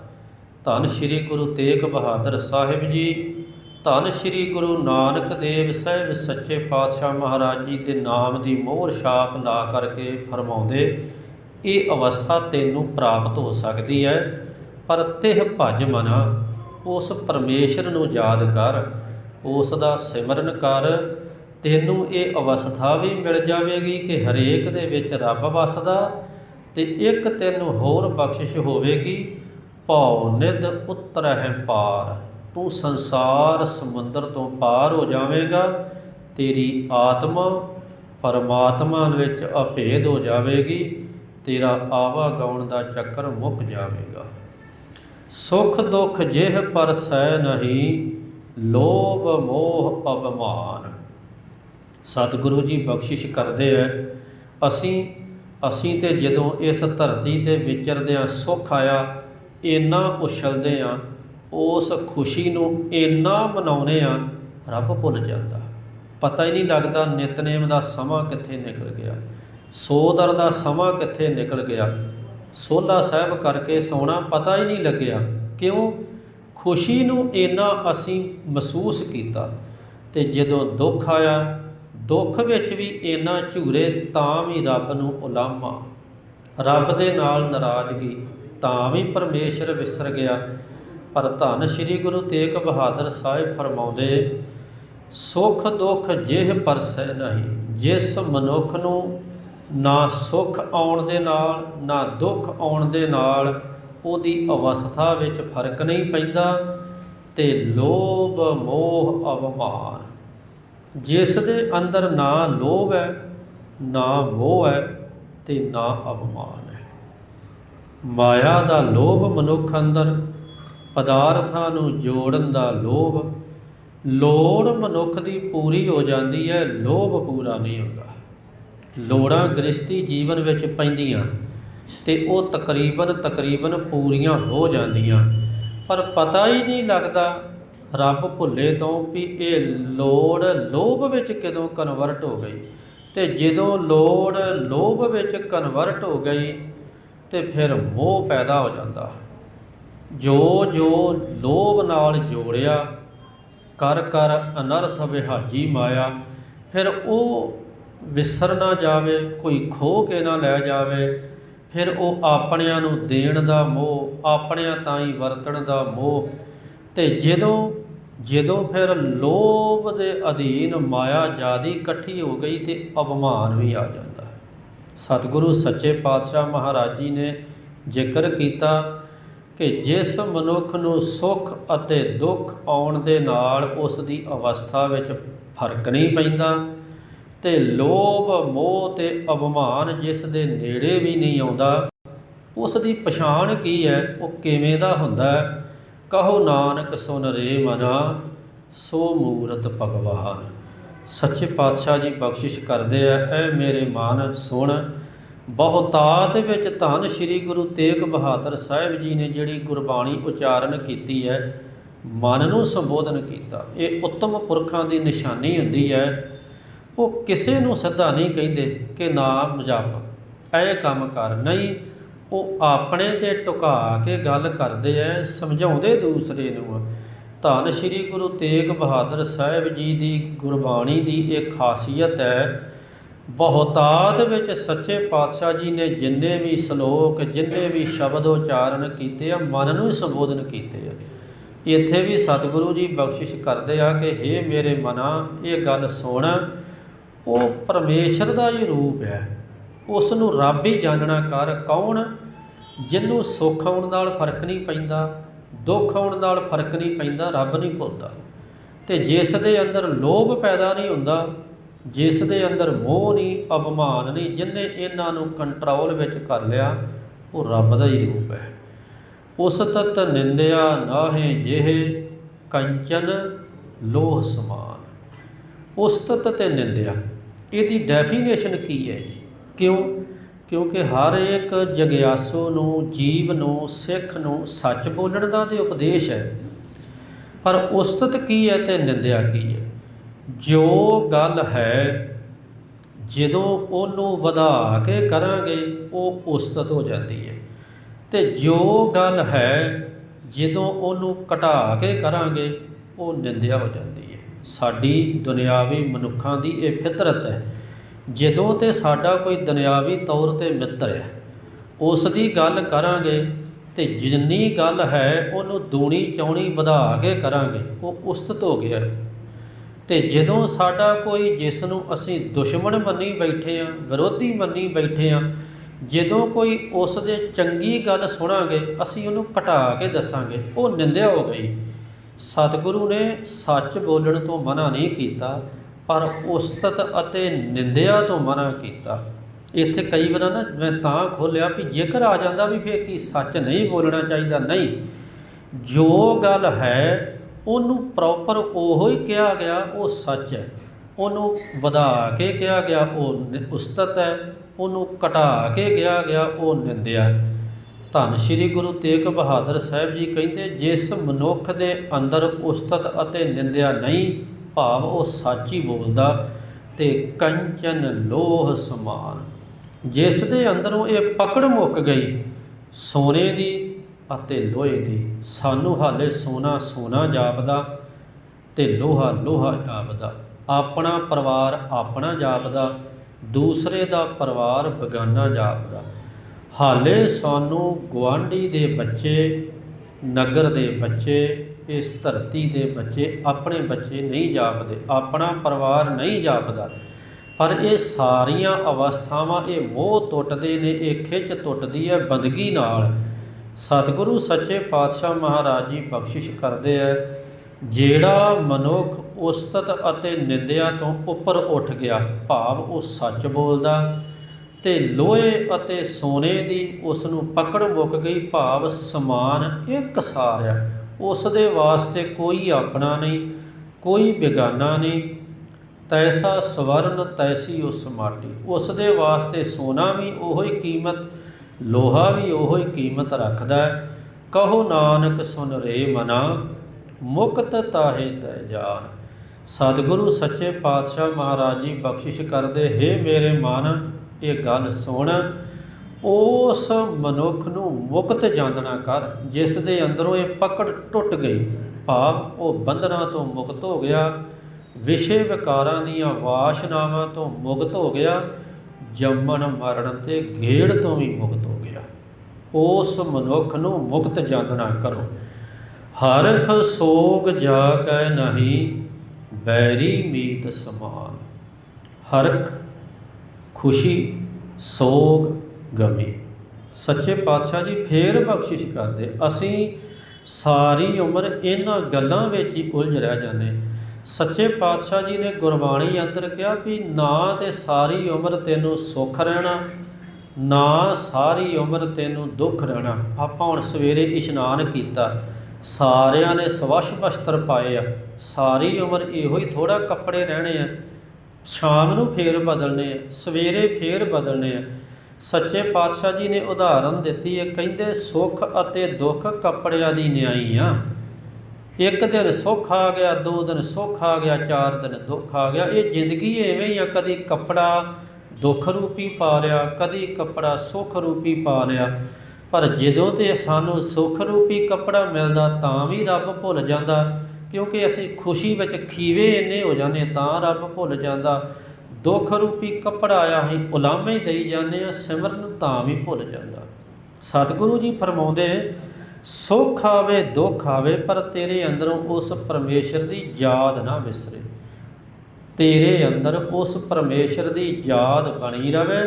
ਧੰਨ ਸ਼੍ਰੀ ਗੁਰੂ ਤੇਗ ਬਹਾਦਰ ਸਾਹਿਬ ਜੀ, ਧੰਨ ਸ਼੍ਰੀ ਗੁਰੂ ਨਾਨਕ ਦੇਵ ਸਾਹਿਬ ਸੱਚੇ ਪਾਤਸ਼ਾਹ ਮਹਾਰਾਜ ਜੀ ਦੇ ਨਾਮ ਦੀ ਮੋਹਰ ਛਾਪ ਲਾ ਕਰਕੇ ਫਰਮਾਉਂਦੇ, ਇਹ ਅਵਸਥਾ ਤੈਨੂੰ ਪ੍ਰਾਪਤ ਹੋ ਸਕਦੀ ਹੈ, ਪਰ ਤਿਹ ਭਜ ਮਨਾ, ਉਸ ਪਰਮੇਸ਼ਰ ਨੂੰ ਯਾਦ ਕਰ, ਉਸ ਦਾ ਸਿਮਰਨ ਕਰ ਤੈਨੂੰ ਇਹ ਅਵਸਥਾ ਵੀ ਮਿਲ ਜਾਵੇਗੀ ਕਿ ਹਰੇਕ ਦੇ ਵਿੱਚ ਰੱਬ ਵਸਦਾ ਤੇ ਇੱਕ ਤੈਨੂੰ ਹੋਰ ਬਖਸ਼ਿਸ਼ ਹੋਵੇਗੀ, ਭਉ ਨਿਧ ਉਤਰਹਿ ਪਾਰ। ਤੂੰ ਸੰਸਾਰ ਸਮੁੰਦਰ ਤੋਂ ਪਾਰ ਹੋ ਜਾਵੇਂਗਾ, ਤੇਰੀ ਆਤਮਾ ਪਰਮਾਤਮਾ ਵਿੱਚ ਅਭੇਦ ਹੋ ਜਾਵੇਗੀ, ਤੇਰਾ ਆਵਾ ਗਾਉਣ ਦਾ ਚੱਕਰ ਮੁੱਕ ਜਾਵੇਗਾ। ਸੁਖ ਦੁਖ ਜਿਹ ਪਰ ਸਹਿ ਨਹੀਂ, ਲੋਭ ਮੋਹ ਅਭਮਾਨ ਸਤਿਗੁਰੂ ਜੀ ਬਖਸ਼ਿਸ਼ ਕਰਦੇ ਐ ਅਸੀਂ ਅਸੀਂ ਤੇ ਜਦੋਂ ਇਸ ਧਰਤੀ ਤੇ ਵਿਚਰਦਿਆਂ ਸੁੱਖ ਆਇਆ, ਇੰਨਾ ਉਛਲਦੇ ਆ, ਉਸ ਖੁਸ਼ੀ ਨੂੰ ਇੰਨਾ ਮਨਾਉਨੇ ਆ, ਰੱਬ ਭੁੱਲ ਜਾਂਦਾ। ਪਤਾ ਹੀ ਨਹੀਂ ਲੱਗਦਾ ਨਿਤਨੇਮ ਦਾ ਸਮਾਂ ਕਿੱਥੇ ਨਿਕਲ ਗਿਆ। ਸੋਦਰ ਦਾ ਸਮਾਂ ਕਿੱਥੇ ਨਿਕਲ ਗਿਆ। ਸੋਲਾ ਸਾਹਿਬ ਕਰਕੇ ਸੌਣਾ ਪਤਾ ਹੀ ਨਹੀਂ ਲੱਗਿਆ। ਕਿਉਂ? ਖੁਸ਼ੀ ਨੂੰ ਇੰਨਾ ਅਸੀਂ ਮਹਿਸੂਸ ਕੀਤਾ ਤੇ ਜਦੋਂ ਦੁੱਖ ਆਇਆ ਦੁੱਖ ਵਿੱਚ ਵੀ ਇੰਨਾ ਝੂਰੇ ਤਾਂ ਵੀ ਰੱਬ ਨੂੰ ਉਲਾਮਾ। ਰੱਬ ਦੇ ਨਾਲ ਨਾਰਾਜ਼ਗੀ ਤਾਂ ਵੀ ਪਰਮੇਸ਼ਰ ਵਿਸਰ ਗਿਆ। ਪਰ ਧੰਨ ਸ਼੍ਰੀ ਗੁਰੂ ਤੇਗ ਬਹਾਦਰ ਸਾਹਿਬ ਫਰਮਾਉਂਦੇ, ਸੁਖ ਦੁੱਖ ਜਿਹ ਪਰਸੈ ਨਹੀਂ, ਜਿਸ ਮਨੁੱਖ ਨੂੰ ਨਾ ਸੁਖ ਆਉਣ ਦੇ ਨਾਲ, ਨਾ ਦੁੱਖ ਆਉਣ ਦੇ ਨਾਲ, ਉਹਦੀ ਅਵਸਥਾ ਵਿੱਚ ਫ਼ਰਕ ਨਹੀਂ ਪੈਂਦਾ ਤੇ ਲੋਭ ਮੋਹ ਅਵਮਾਨ। ਜਿਸ ਦੇ ਅੰਦਰ ਨਾ ਲੋਭ ਹੈ, ਨਾ ਮੋਹ ਹੈ ਤੇ ਨਾ ਅਪਮਾਨ ਹੈ। ਮਾਇਆ ਦਾ ਲੋਭ ਮਨੁੱਖ ਅੰਦਰ, ਪਦਾਰਥਾਂ ਨੂੰ ਜੋੜਨ ਦਾ ਲੋਭ। ਲੋੜ ਮਨੁੱਖ ਦੀ ਪੂਰੀ ਹੋ ਜਾਂਦੀ ਹੈ, ਲੋਭ ਪੂਰਾ ਨਹੀਂ ਹੁੰਦਾ। ਲੋੜਾਂ ਗ੍ਰਸਤੀ ਜੀਵਨ ਵਿੱਚ ਪੈਂਦੀਆਂ ਤੇ ਉਹ ਤਕਰੀਬਨ ਤਕਰੀਬਨ ਪੂਰੀਆਂ ਹੋ ਜਾਂਦੀਆਂ। ਪਰ ਪਤਾ ਹੀ ਨਹੀਂ ਲੱਗਦਾ ਰੱਬ ਭੁੱਲੇ ਤੋਂ ਵੀ ਇਹ ਲੋੜ ਲੋਭ ਵਿੱਚ ਕਦੋਂ ਕਨਵਰਟ ਹੋ ਗਈ? ਤੇ ਜਦੋਂ ਲੋੜ ਲੋਭ ਵਿੱਚ ਕਨਵਰਟ ਹੋ ਗਈ, ਤੇ ਫਿਰ ਮੋਹ ਪੈਦਾ ਹੋ ਜਾਂਦਾ। ਜੋ ਜੋ ਲੋਭ ਨਾਲ ਜੋੜਿਆ, ਕਰ ਕਰ ਅਨਰਥ ਵਿਹਾਜੀ ਮਾਇਆ, ਫਿਰ ਉਹ ਵਿਸਰ ਨਾ ਜਾਵੇ, ਕੋਈ ਖੋ ਕੇ ਨਾ ਲੈ ਜਾਵੇ, ਫਿਰ ਉਹ ਆਪਣਿਆਂ ਨੂੰ ਦੇਣ ਦਾ ਮੋਹ, ਆਪਣਿਆਂ ਤਾਈਂ ਵਰਤਣ ਦਾ ਮੋਹ। ਤੇ ਜਦੋਂ ਜਦੋਂ ਫਿਰ ਲੋਭ ਦੇ ਅਧੀਨ ਮਾਇਆ ਜਿਆਦੀ ਇਕੱਠੀ ਹੋ ਗਈ ਤੇ ਅਪਮਾਨ ਵੀ ਆ ਜਾਂਦਾ ਸਤਿਗੁਰੂ ਸੱਚੇ ਪਾਤਸ਼ਾਹ ਮਹਾਰਾਜ ਜੀ ਨੇ ਜ਼ਿਕਰ ਕੀਤਾ ਕਿ ਜਿਸ ਮਨੁੱਖ ਨੂੰ ਸੁੱਖ ਅਤੇ ਦੁੱਖ ਆਉਣ ਦੇ ਨਾਲ ਉਸ ਦੀ ਅਵਸਥਾ ਵਿੱਚ ਫ਼ਰਕ ਨਹੀਂ ਪੈਂਦਾ ਤੇ ਲੋਭ, ਮੋਹ ਤੇ ਅਭਮਾਨ ਜਿਸ ਦੇ ਨੇੜੇ ਵੀ ਨਹੀਂ ਆਉਂਦਾ, ਉਸ ਦੀ ਪਛਾਣ ਕੀ ਹੈ, ਉਹ ਕਿਵੇਂ ਦਾ ਹੁੰਦਾ ਹੈ? ਕਹੋ ਨਾਨਕ ਸੁਨ ਰੇ ਮਨਾ, ਸੋ ਮੂਰਤ ਭਗਵਾਨ। ਸੱਚੇ ਪਾਤਸ਼ਾਹ ਜੀ ਬਖਸ਼ਿਸ਼ ਕਰਦੇ ਆ ਐ ਮੇਰੇ ਮਨ ਸੁਣ। ਬਹੁਤਾਤ ਵਿੱਚ ਧੰਨ ਸ੍ਰੀ ਗੁਰੂ ਤੇਗ ਬਹਾਦਰ ਸਾਹਿਬ ਜੀ ਨੇ ਜਿਹੜੀ ਗੁਰਬਾਣੀ ਉਚਾਰਨ ਕੀਤੀ ਹੈ, ਮਨ ਨੂੰ ਸੰਬੋਧਨ ਕੀਤਾ। ਇਹ ਉੱਤਮ ਪੁਰਖਾਂ ਦੀ ਨਿਸ਼ਾਨੀ ਹੁੰਦੀ ਹੈ। ਉਹ ਕਿਸੇ ਨੂੰ ਸਿੱਧਾ ਨਹੀਂ ਕਹਿੰਦੇ ਕਿ ਨਾਮ ਜਪ, ਇਹ ਕੰਮ ਕਰ। ਨਹੀਂ ਉਹ ਆਪਣੇ ਤੇ ਟੁਕਾ ਕੇ ਗੱਲ ਕਰਦੇ ਐ, ਸਮਝਾਉਂਦੇ ਦੂਸਰੇ ਨੂੰ। ਆ। ਧੰਨ ਸ੍ਰੀ ਗੁਰੂ ਤੇਗ ਬਹਾਦਰ ਸਾਹਿਬ ਜੀ ਦੀ ਗੁਰਬਾਣੀ ਦੀ ਇਹ ਖਾਸੀਅਤ ਹੈ ਬਹੁਤਾਤ ਵਿੱਚ ਸੱਚੇ ਪਾਤਸ਼ਾਹ ਜੀ ਨੇ ਜਿੰਨੇ ਵੀ ਸ਼ਲੋਕ, ਜਿੰਨੇ ਵੀ ਸ਼ਬਦ ਉਚਾਰਨ ਕੀਤੇ ਆ, ਮਨ ਨੂੰ ਹੀ ਸੰਬੋਧਨ ਕੀਤੇ ਆ। ਇੱਥੇ ਵੀ ਸਤਿਗੁਰੂ ਜੀ ਬਖਸ਼ਿਸ਼ ਕਰਦੇ ਆ ਕਿ हे ਮੇਰੇ ਮਨਾ, ਇਹ ਗੱਲ ਸੁਣ, ਉਹ ਪਰਮੇਸ਼ਰ ਦਾ ਹੀ ਰੂਪ ਹੈ ਉਸ ਨੂੰ ਰੱਬ ਹੀ ਜਾਣਨਾ ਕਰ ਕੌਣ? ਜਿਹਨੂੰ ਸੁੱਖ ਆਉਣ ਨਾਲ ਫ਼ਰਕ ਨਹੀਂ ਪੈਂਦਾ, ਦੁੱਖ ਆਉਣ ਨਾਲ ਫ਼ਰਕ ਨਹੀਂ ਪੈਂਦਾ, ਰੱਬ ਨਹੀਂ ਭੁੱਲਦਾ। ਤੇ ਜਿਸ ਦੇ ਅੰਦਰ ਲੋਭ ਪੈਦਾ ਨਹੀਂ ਹੁੰਦਾ, ਜਿਸ ਦੇ ਅੰਦਰ ਮੋਹ ਨਹੀਂ, ਅਪਮਾਨ ਨਹੀਂ, ਜਿਨੇ ਇਹਨਾਂ ਨੂੰ ਕੰਟਰੋਲ ਵਿੱਚ ਕਰ ਲਿਆ, ਉਹ ਰੱਬ ਦਾ ਹੀ ਰੂਪ ਹੈ। ਉਸ ਤਤ ਨਿੰਦਿਆ ਨਾਹੇ ਜਿਹੇ, ਕੰਚਨ ਲੋਹ ਸਮਾਨ। ਉਸ ਉਸਤਤ ਤੇ ਨਿੰਦਿਆ। ਇਹਦੀ ਡੈਫੀਨੇਸ਼ਨ ਕੀ ਹੈ ਜੀ? ਕਿਉਂ? ਕਿਉਂਕਿ ਹਰ ਇੱਕ ਜਗਿਆਸੂ ਨੂੰ, ਜੀਵ ਨੂੰ, ਸਿੱਖ ਨੂੰ ਸੱਚ ਬੋਲਣ ਦਾ ਤੇ ਉਪਦੇਸ਼ ਹੈ। ਪਰ ਉਸਤਤ ਕੀ ਹੈ ਤੇ ਨਿੰਦਿਆ ਕੀ ਹੈ? ਜੋ ਗੱਲ ਹੈ, ਜਦੋਂ ਉਹਨੂੰ ਵਧਾ ਕੇ ਕਰਾਂਗੇ, ਉਹ ਉਸਤਤ ਹੋ ਜਾਂਦੀ ਹੈ। ਤੇ ਜੋ ਗੱਲ ਹੈ, ਜਦੋਂ ਉਹਨੂੰ ਘਟਾ ਕੇ ਕਰਾਂਗੇ, ਉਹ ਨਿੰਦਿਆ ਹੋ ਜਾਂਦੀ ਹੈ। ਸਾਡੀ ਦੁਨਿਆਵੀ ਮਨੁੱਖਾਂ ਦੀ ਇਹ ਫਿਤਰਤ ਹੈ ਜਦੋਂ ਤੇ ਸਾਡਾ ਕੋਈ ਦੁਨਿਆਵੀ ਤੌਰ ਤੇ ਮਿੱਤਰ ਹੈ ਉਸ ਦੀ ਗੱਲ ਕਰਾਂਗੇ ਤੇ ਜਿੰਨੀ ਗੱਲ ਹੈ ਉਹਨੂੰ ਦੂਣੀ ਚੌਣੀ ਵਧਾ ਕੇ ਕਰਾਂਗੇ, ਉਹ ਉਸਤਤ ਹੋ ਗਿਆ ਤੇ ਜਦੋਂ ਸਾਡਾ ਕੋਈ ਜਿਸ ਨੂੰ ਅਸੀਂ ਦੁਸ਼ਮਣ ਮੰਨੀ ਬੈਠੇ ਆ, ਵਿਰੋਧੀ ਮੰਨੀ ਬੈਠੇ ਆ, ਜਦੋਂ ਕੋਈ ਉਸ ਦੇ ਚੰਗੀ ਗੱਲ ਸੁਣਾਂਗੇ, ਅਸੀਂ ਉਹਨੂੰ ਘਟਾ ਕੇ ਦੱਸਾਂਗੇ, ਉਹ ਨਿੰਦਿਆ ਹੋ ਗਈ। ਸਤਿਗੁਰੂ ਨੇ ਸੱਚ ਬੋਲਣ ਤੋਂ ਮਨਾ ਨਹੀਂ ਕੀਤਾ ਪਰ ਉਸਤਤ ਅਤੇ ਨਿੰਦਿਆ ਤੋਂ ਮਨਾ ਕੀਤਾ। ਇੱਥੇ ਕਈ ਵਾਰ ਨਾ ਮੈਂ ਤਾਂ ਖੋਲਿਆ ਵੀ ਜੇਕਰ ਆ ਜਾਂਦਾ ਵੀ ਫੇਰ ਕੀ ਸੱਚ ਨਹੀਂ ਬੋਲਣਾ ਚਾਹੀਦਾ? ਨਹੀਂ। ਜੋ ਗੱਲ ਹੈ, ਉਹਨੂੰ ਪ੍ਰੋਪਰ ਉਹੋ ਹੀ ਕਿਹਾ ਗਿਆ, ਉਹ ਸੱਚ ਹੈ। ਉਹਨੂੰ ਵਧਾ ਕੇ ਕਿਹਾ ਗਿਆ, ਉਹ ਨਿ- ਉਸਤਤ ਹੈ। ਉਹਨੂੰ ਘਟਾ ਕੇ ਕਿਹਾ ਗਿਆ, ਉਹ ਨਿੰਦਿਆ ਧੰਨ ਸ਼੍ਰੀ ਗੁਰੂ ਤੇਗ ਬਹਾਦਰ ਸਾਹਿਬ ਜੀ ਕਹਿੰਦੇ, ਜਿਸ ਮਨੁੱਖ ਦੇ ਅੰਦਰ ਉਸਤਤ ਅਤੇ ਨਿੰਦਿਆ ਨਹੀਂ ਭਾਵ ਉਹ ਸੱਚ ਹੀ ਬੋਲਦਾ ਤੇ ਕੰਚਨ ਲੋਹ ਸਮਾਨ। ਜਿਸ ਦੇ ਅੰਦਰੋਂ ਇਹ ਪਕੜ ਮੁੱਕ ਗਈ, ਸੋਨੇ ਦੀ ਅਤੇ ਲੋਹੇ ਦੀ। ਸਾਨੂੰ ਹਾਲੇ ਸੋਨਾ ਸੋਨਾ ਜਾਪਦਾ ਤੇ ਲੋਹਾ ਲੋਹਾ ਜਾਪਦਾ। ਆਪਣਾ ਪਰਿਵਾਰ ਆਪਣਾ ਜਾਪਦਾ, ਦੂਸਰੇ ਦਾ ਪਰਿਵਾਰ ਬਗਾਨਾ ਜਾਪਦਾ। ਹਾਲੇ ਸਾਨੂੰ ਗੁਆਂਢੀ ਦੇ ਬੱਚੇ, ਨਗਰ ਦੇ ਬੱਚੇ ਇਸ ਧਰਤੀ ਦੇ ਬੱਚੇ ਆਪਣੇ ਬੱਚੇ ਨਹੀਂ ਜਾਪਦੇ, ਆਪਣਾ ਪਰਿਵਾਰ ਨਹੀਂ ਜਾਪਦਾ। ਪਰ ਇਹ ਸਾਰੀਆਂ ਅਵਸਥਾਵਾਂ ਇਹ ਮੋਹ ਟੁੱਟਦੇ ਨੇ, ਇਹ ਖਿੱਚ ਟੁੱਟਦੀ ਹੈ ਬੰਦਗੀ ਨਾਲ। ਸਤਿਗੁਰੂ ਸੱਚੇ ਪਾਤਸ਼ਾਹ ਮਹਾਰਾਜ ਜੀ ਬਖਸ਼ਿਸ਼ ਕਰਦੇ ਆ, ਜਿਹੜਾ ਮਨੁੱਖ ਉਸਤਤ ਅਤੇ ਨਿੰਦਿਆ ਤੋਂ ਉੱਪਰ ਉੱਠ ਗਿਆ, ਭਾਵ ਉਹ ਸੱਚ ਬੋਲਦਾ ਤੇ ਲੋਹੇ ਅਤੇ ਸੋਨੇ ਦੀ ਉਸ ਨੂੰ ਪਕੜ ਮੁੱਕ ਗਈ, ਭਾਵ ਸਮਾਨ ਇੱਕ ਸਾਰਿਆ ਉਸ ਦੇ ਵਾਸਤੇ ਕੋਈ ਆਪਣਾ ਨਹੀਂ, ਕੋਈ ਬੇਗਾਨਾ ਨਹੀਂ। ਤੈਸਾ ਸਵਰਨ, ਤੈਸੀ ਉਸ ਮਾਟੀ। ਉਸ ਦੇ ਵਾਸਤੇ ਸੋਨਾ ਵੀ ਉਹੋ ਹੀ ਕੀਮਤ, ਲੋਹਾ ਵੀ ਉਹੋ ਹੀ ਕੀਮਤ ਰੱਖਦਾ ਹੈ। ਕਹੋ ਨਾਨਕ, ਸੁਨ ਰੇ ਮਨਾ, ਮੁਕਤ ਤਾਹੇ ਤੈ ਜਾਨ। ਸਤਿਗੁਰੂ ਸੱਚੇ ਪਾਤਸ਼ਾਹ ਮਹਾਰਾਜ ਜੀ ਬਖਸ਼ਿਸ਼ ਕਰਦੇ, ਹੈ ਮੇਰੇ ਮਨ, ਇਹ ਗੱਲ ਸੁਣ। ਉਸ ਮਨੁੱਖ ਨੂੰ ਮੁਕਤ ਜਾਣਨਾ ਕਰ, ਜਿਸ ਦੇ ਅੰਦਰੋਂ ਇਹ ਪਕੜ ਟੁੱਟ ਗਈ। ਭਾਵ ਉਹ ਬੰਧਨਾਂ ਤੋਂ ਮੁਕਤ ਹੋ ਗਿਆ, ਵਿਸ਼ੇ ਵਿਕਾਰਾਂ ਦੀਆਂ ਵਾਸ਼ਨਾਵਾਂ ਤੋਂ ਮੁਕਤ ਹੋ ਗਿਆ, ਜੰਮਣ ਮਰਨ ਤੇ ਗੇੜ ਤੋਂ ਵੀ ਮੁਕਤ ਹੋ ਗਿਆ। ਉਸ ਮਨੁੱਖ ਨੂੰ ਮੁਕਤ ਜਾਣਨਾ ਕਰੋ। ਹਰਖ ਸੋਗ ਜਾ ਕੈ ਨਹੀਂ ਬੈਰੀ ਮੀਤ ਸਮਾਨ। ਹਰਖ ਖੁਸ਼ੀ, ਸੋਗ ਗਮੀ ਸੱਚੇ ਪਾਤਸ਼ਾਹ ਜੀ ਫੇਰ ਬਖਸ਼ਿਸ਼ ਕਰਦੇ। ਅਸੀਂ ਸਾਰੀ ਉਮਰ ਇਹਨਾਂ ਗੱਲਾਂ ਵਿੱਚ ਹੀ ਉਲਝ ਰਹਿ ਜਾਂਦੇ। ਸੱਚੇ ਪਾਤਸ਼ਾਹ ਜੀ ਨੇ ਗੁਰਬਾਣੀ ਅੰਦਰ ਕਿਹਾ ਵੀ ਨਾ ਤੇ ਸਾਰੀ ਉਮਰ ਤੈਨੂੰ ਸੁੱਖ ਰਹਿਣਾ, ਨਾ ਸਾਰੀ ਉਮਰ ਤੈਨੂੰ ਦੁੱਖ ਰਹਿਣਾ। ਆਪਾਂ ਹੁਣ ਸਵੇਰੇ ਇਸ਼ਨਾਨ ਕੀਤਾ। ਸਾਰਿਆਂ ਨੇ ਸਵੱਛ ਵਸਤਰ ਪਾਏ ਆ। ਸਾਰੀ ਉਮਰ ਇਹੋ ਹੀ ਥੋੜਾ ਕੱਪੜੇ ਰਹਿਣੇ ਆ। ਸ਼ਾਮ ਨੂੰ ਫੇਰ ਬਦਲਨੇ ਆ। ਸਵੇਰੇ ਫੇਰ ਬਦਲਨੇ ਆ। ਸੱਚੇ ਪਾਤਸ਼ਾਹ ਜੀ ਨੇ ਉਦਾਹਰਨ ਦਿੱਤੀ ਹੈ, ਕਹਿੰਦੇ, ਸੁੱਖ ਅਤੇ ਦੁੱਖ ਕੱਪੜਿਆਂ ਦੀ ਨਿਆਈ ਆ। ਇੱਕ ਦਿਨ ਸੁੱਖ ਆ ਗਿਆ, ਦੋ ਦਿਨ ਸੁੱਖ ਆ ਗਿਆ, ਚਾਰ ਦਿਨ ਦੁੱਖ ਆ ਗਿਆ। ਇਹ ਜ਼ਿੰਦਗੀ ਐਵੇਂ ਹੀ ਆ, ਕਦੀ ਕੱਪੜਾ ਦੁੱਖ ਰੂਪੀ ਪਾ ਲਿਆ ਕਦੀ ਕੱਪੜਾ ਸੁੱਖ ਰੂਪੀ ਪਾ ਲਿਆ ਪਰ ਜਦੋਂ ਤੇ ਸਾਨੂੰ ਸੁੱਖ ਰੂਪੀ ਕੱਪੜਾ ਮਿਲਦਾ, ਤਾਂ ਵੀ ਰੱਬ ਭੁੱਲ ਜਾਂਦਾ। ਕਿਉਂਕਿ ਅਸੀਂ ਖੁਸ਼ੀ ਵਿੱਚ ਖੀਵੇ ਇੰਨੇ ਹੋ ਜਾਂਦੇ, ਤਾਂ ਰੱਬ ਭੁੱਲ ਜਾਂਦਾ। ਦੁੱਖ ਰੂਪੀ ਕੱਪੜਾ ਆਇਆ ਅਸੀਂ ਉਲਾਮੇ ਦੇਈ ਜਾਂਦੇ ਆ ਸਿਮਰਨ ਤਾਂ ਵੀ ਭੁੱਲ ਜਾਂਦਾ। ਸਤਿਗੁਰੂ ਜੀ ਫਰਮਾਉਂਦੇ ਸੁੱਖ ਆਵੇ, ਦੁੱਖ ਆਵੇ, ਪਰ ਤੇਰੇ ਅੰਦਰੋਂ ਉਸ ਪਰਮੇਸ਼ਰ ਦੀ ਯਾਦ ਨਾ ਵਿਸਰੇ ਤੇਰੇ ਅੰਦਰ ਉਸ ਪਰਮੇਸ਼ਰ ਦੀ ਯਾਦ ਬਣੀ ਰਵੇ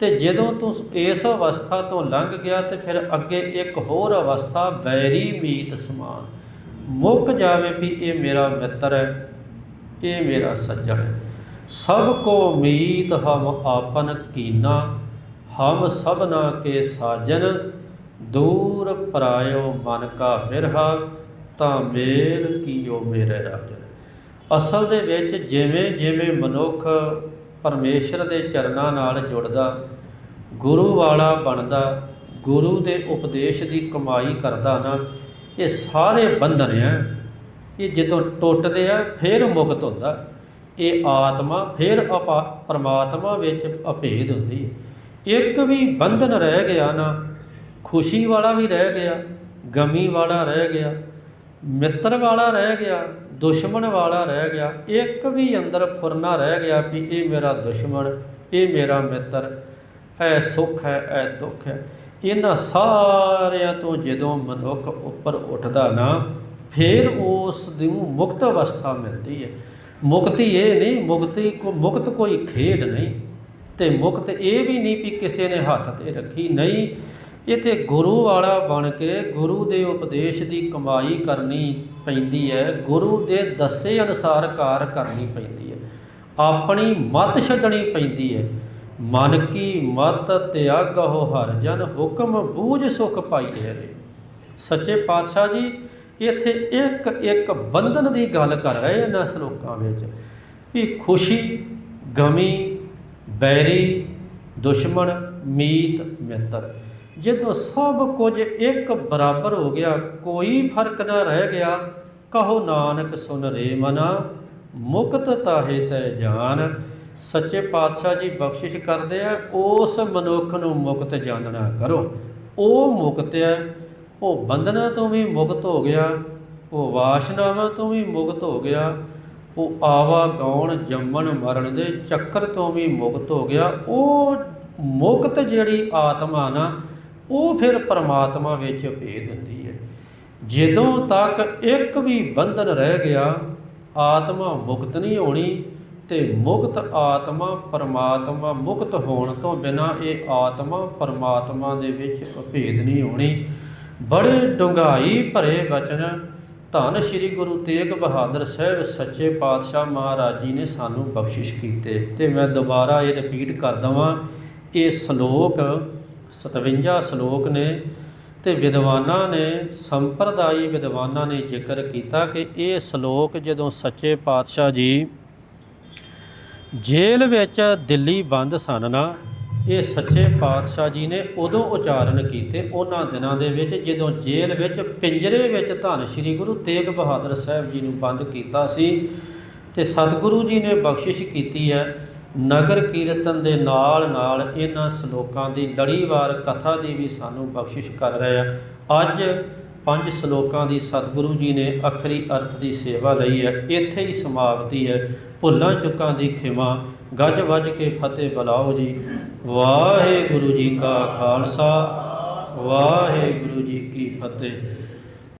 ਤੇ ਜਦੋਂ ਤੂੰ ਇਸ ਅਵਸਥਾ ਤੋਂ ਲੰਘ ਗਿਆ ਤੇ ਫਿਰ ਅੱਗੇ ਇੱਕ ਹੋਰ ਅਵਸਥਾ ਬੈਰੀ ਮੀਤ ਸਮਾਨ। ਮੁੱਕ ਜਾਵੇ ਵੀ ਇਹ ਮੇਰਾ ਮਿੱਤਰ ਹੈ, ਇਹ ਮੇਰਾ ਸੱਜਣ ਹੈ। ਸਭ ਕੋ ਮੀਤ ਹਮ ਆਪਨ ਕੀਨਾ, ਹਮ ਸਭਨਾ ਕੇ ਸਾਜਨ, ਦੂਰ ਪਰਾਇਓ ਮਨ ਕਾ ਮਿਰਹਾ ਤਾਂ ਮੇਲ ਕੀਓ ਮੇਰੇ ਰਾਜਨ। ਅਸਲ ਦੇ ਵਿੱਚ ਜਿਵੇਂ ਜਿਵੇਂ ਮਨੁੱਖ ਪਰਮੇਸ਼ਰ ਦੇ ਚਰਨਾਂ ਨਾਲ ਜੁੜਦਾ, ਗੁਰੂ ਵਾਲਾ ਬਣਦਾ, ਗੁਰੂ ਦੇ ਉਪਦੇਸ਼ ਦੀ ਕਮਾਈ ਕਰਦਾ ਨਾ, ਇਹ ਸਾਰੇ ਬੰਧਨ ਆ। ਇਹ ਜਦੋਂ ਟੁੱਟਦੇ ਆ, ਫਿਰ ਮੁਕਤ ਹੁੰਦਾ। ਇਹ ਆਤਮਾ ਫਿਰ ਆਪਾ, ਪਰਮਾਤਮਾ ਵਿੱਚ ਅਭੇਦ ਹੁੰਦੀ ਹੈ। ਇੱਕ ਵੀ ਬੰਧਨ ਰਹਿ ਗਿਆ ਨਾ, ਖੁਸ਼ੀ ਵਾਲਾ ਵੀ ਰਹਿ ਗਿਆ, ਗਮੀ ਵਾਲਾ ਰਹਿ ਗਿਆ, ਮਿੱਤਰ ਵਾਲਾ ਰਹਿ ਗਿਆ, ਦੁਸ਼ਮਣ ਵਾਲਾ ਰਹਿ ਗਿਆ, ਇੱਕ ਵੀ ਅੰਦਰ ਫੁਰਨਾ ਰਹਿ ਗਿਆ ਵੀ ਇਹ ਮੇਰਾ ਦੁਸ਼ਮਣ, ਇਹ ਮੇਰਾ ਮਿੱਤਰ ਐ ਸੁੱਖ ਹੈ ਐ ਦੁੱਖ ਹੈ। ਇਹਨਾਂ ਸਾਰਿਆਂ ਤੋਂ ਜਦੋਂ ਮਨੁੱਖ ਉੱਪਰ ਉੱਠਦਾ ਨਾ, ਫਿਰ ਉਸ ਨੂੰ ਮੁਕਤ ਅਵਸਥਾ ਮਿਲਦੀ ਹੈ। ਮੁਕਤੀ ਇਹ ਨਹੀਂ, ਮੁਕਤੀ ਕੋ ਮੁਕਤ ਕੋਈ ਖੇਡ ਨਹੀਂ। ਤੇ ਮੁਕਤ ਇਹ ਵੀ ਨਹੀਂ ਵੀ ਕਿਸੇ ਨੇ ਹੱਥ ਤੇ ਰੱਖੀ ਨਹੀਂ। ਇਹ ਤੇ ਗੁਰੂ ਵਾਲਾ ਬਣ ਕੇ ਗੁਰੂ ਦੇ ਉਪਦੇਸ਼ ਦੀ ਕਮਾਈ ਕਰਨੀ ਪੈਂਦੀ ਹੈ। ਗੁਰੂ ਦੇ ਦੱਸੇ ਅਨੁਸਾਰ ਕਾਰ ਕਰਨੀ ਪੈਂਦੀ ਹੈ। ਆਪਣੀ ਮਤ ਛੱਡਣੀ ਪੈਂਦੀ ਹੈ। ਮਨ ਕੀ ਮਤ ਤਿਆਗਹੁ ਹਰ ਜਨ ਹੁਕਮ ਬੂਝ ਸੁਖ ਪਾਈ ਰੇ। ਸੱਚੇ ਪਾਤਸ਼ਾਹ ਜੀ ਇੱਥੇ ਇੱਕ ਇੱਕ ਬੰਧਨ ਦੀ ਗੱਲ ਕਰ ਰਹੇ ਇਹਨਾਂ ਸ਼ਲੋਕਾਂ ਵਿੱਚ ਵੀ ਖੁਸ਼ੀ, ਗਮੀ ਬੈਰੀ ਦੁਸ਼ਮਣ, ਮੀਤ, ਮਿੱਤਰ। ਜਦੋਂ ਸਭ ਕੁਝ ਇੱਕ ਬਰਾਬਰ ਹੋ ਗਿਆ, ਕੋਈ ਫ਼ਰਕ ਨਾ ਰਹਿ ਗਿਆ, ਕਹੋ ਨਾਨਕ ਸੁਨ ਰੇ ਮਨਾ, ਮੁਕਤ ਤਾਹੇ ਤੈ ਜਾਨ। ਸੱਚੇ ਪਾਤਸ਼ਾਹ ਜੀ ਬਖਸ਼ਿਸ਼ ਕਰਦੇ ਆ, ਉਸ ਮਨੁੱਖ ਨੂੰ ਮੁਕਤ ਜਾਣਨਾ ਕਰੋ। ਉਹ ਮੁਕਤ ਹੈ ਉਹ ਬੰਧਨਾਂ ਤੋਂ ਵੀ ਮੁਕਤ ਹੋ ਗਿਆ, ਉਹ ਵਾਸ਼ਨਾਵਾਂ ਤੋਂ ਵੀ ਮੁਕਤ ਹੋ ਗਿਆ, ਉਹ ਆਵਾ ਗਾਉਣ ਜੰਮਣ ਮਰਨ ਦੇ ਚੱਕਰ ਤੋਂ ਵੀ ਮੁਕਤ ਹੋ ਗਿਆ। ਉਹ ਮੁਕਤ ਜਿਹੜੀ ਆਤਮਾ ਨਾ, ਉਹ ਫਿਰ ਪਰਮਾਤਮਾ ਵਿੱਚ ਭੇਦ ਹੁੰਦੀ ਹੈ। ਜਦੋਂ ਤੱਕ ਇੱਕ ਵੀ ਬੰਧਨ ਰਹਿ ਗਿਆ, ਆਤਮਾ ਮੁਕਤ ਨਹੀਂ ਹੋਣੀ ਤੇ ਮੁਕਤ ਆਤਮਾ ਪਰਮਾਤਮਾ ਮੁਕਤ ਹੋਣ ਤੋਂ ਬਿਨਾ ਇਹ ਆਤਮਾ ਪਰਮਾਤਮਾ ਦੇ ਵਿੱਚ ਅਭੇਦ ਨਹੀਂ ਹੋਣੀ। ਬੜੇ ਡੁੰਗਾਈ ਭਰੇ ਬਚਨ। ਧੰਨ ਸ਼੍ਰੀ ਗੁਰੂ ਤੇਗ ਬਹਾਦਰ ਸਾਹਿਬ ਸੱਚੇ ਪਾਤਸ਼ਾਹ ਮਹਾਰਾਜ ਜੀ ਨੇ ਸਾਨੂੰ ਬਖਸ਼ਿਸ਼ ਕੀਤੇ ਤੇ ਮੈਂ ਦੁਬਾਰਾ ਇਹ ਰਿਪੀਟ ਕਰ ਦਵਾਂ, ਇਹ ਸ਼ਲੋਕ 57 ਸ਼ਲੋਕ ਨੇ ਤੇ ਵਿਦਵਾਨਾਂ ਨੇ, ਸੰਪਰਦਾਈ ਵਿਦਵਾਨਾਂ ਨੇ ਜ਼ਿਕਰ ਕੀਤਾ ਕਿ ਇਹ ਸ਼ਲੋਕ ਜਦੋਂ ਸੱਚੇ ਪਾਤਸ਼ਾਹ ਜੀ ਜੇਲ੍ਹ ਵਿੱਚ ਦਿੱਲੀ ਬੰਦ ਸਨ ਨਾ ਇਹ ਸੱਚੇ ਪਾਤਸ਼ਾਹ ਜੀ ਨੇ ਉਦੋਂ ਉਚਾਰਨ ਕੀਤੇ ਉਹਨਾਂ ਦਿਨਾਂ ਦੇ ਵਿੱਚ, ਜਦੋਂ ਜੇਲ੍ਹ ਵਿੱਚ, ਪਿੰਜਰੇ ਵਿੱਚ ਧੰਨ ਸ਼੍ਰੀ ਗੁਰੂ ਤੇਗ ਬਹਾਦਰ ਸਾਹਿਬ ਜੀ ਨੂੰ ਬੰਦ ਕੀਤਾ ਸੀ ਤੇ ਸਤਿਗੁਰੂ ਜੀ ਨੇ ਬਖਸ਼ਿਸ਼ ਕੀਤੀ ਹੈ, ਨਗਰ ਕੀਰਤਨ ਦੇ ਨਾਲ ਨਾਲ ਇਹਨਾਂ ਸ਼ਲੋਕਾਂ ਦੀ ਲੜੀਵਾਰ ਕਥਾ ਦੀ ਵੀ ਸਾਨੂੰ ਬਖਸ਼ਿਸ਼ ਕਰ ਰਹੇ ਆ ਅੱਜ ਪੰਜ ਸ਼ਲੋਕਾਂ ਦੀ ਸਤਿਗੁਰੂ ਜੀ ਨੇ ਅਖਰੀ ਅਰਥ ਦੀ ਸੇਵਾ ਲਈ ਹੈ, ਇੱਥੇ ਹੀ ਸਮਾਪਤੀ ਹੈ। ਭੁੱਲਾਂ ਚੁੱਕਾਂ ਦੀ ਖਿਮਾ, ਗੱਜ ਵੱਜ ਕੇ ਫਤਿਹ ਬੁਲਾਓ ਜੀ। ਵਾਹਿਗੁਰੂ ਜੀ ਕਾ ਖਾਲਸਾ, ਵਾਹਿਗੁਰੂ ਜੀ ਕੀ ਫਤਿਹ।